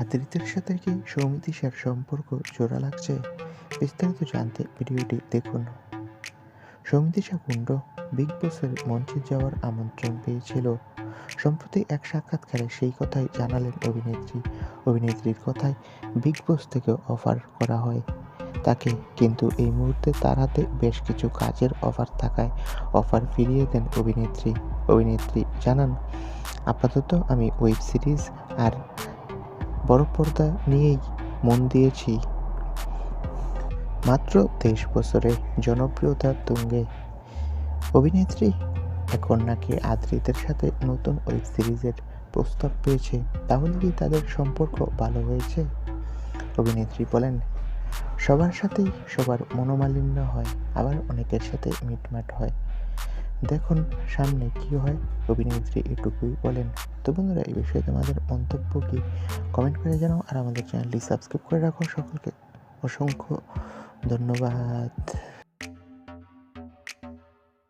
আদ্রিতের সাথে কি সৌমিতিশার সম্পর্ক জোড়া লাগছে? বিস্তারিত জানতে ভিডিওটি দেখুন। সৌমিতিশা কুণ্ড বিগ বসের মঞ্চে যাওয়ার আমন্ত্রণ পেয়েছিল। সম্প্রতি এক সাক্ষাৎকারে সেই কথাই জানালেন অভিনেত্রী। অভিনেত্রীর কথায় বিগ বস থেকে অফার করা হয়। তাকে কিন্তু এই মুহূর্তে তার হাতে বেশ কিছু কাজের অফার থাকায় অফার ফিরিয়ে দেন অভিনেত্রী। অভিনেত্রী জানান, আপাতত আমি ওয়েব সিরিজ আর বড় পর্দা নিয়েই মন দিয়েছি। মাত্র তেইশ বছরে জনপ্রিয়তা তুঙ্গে। অভিনেত্রী এখন নাকি আদ্রিতের সাথে নতুন ওয়েব সিরিজের প্রস্তাব পেয়েছে। তাহলে কি তাদের সম্পর্ক ভালো হয়েছে? অভিনেত্রী বলেন, সবার সাথেই সবার মনোমালিন্য হয়, আবার অনেকের সাথে মিটমাট হয়। দেখুন সামনে কি হয়, অভিনেত্রী এটুকুই বলেন। তো বন্ধুরা, এই বিষয়ে তোমাদের মন্তব্য কি? কমেন্ট করে জানাও আর আমাদের চ্যানেলটি সাবস্ক্রাইব করে রাখো সকলকে। অসংখ্য ধন্যবাদ।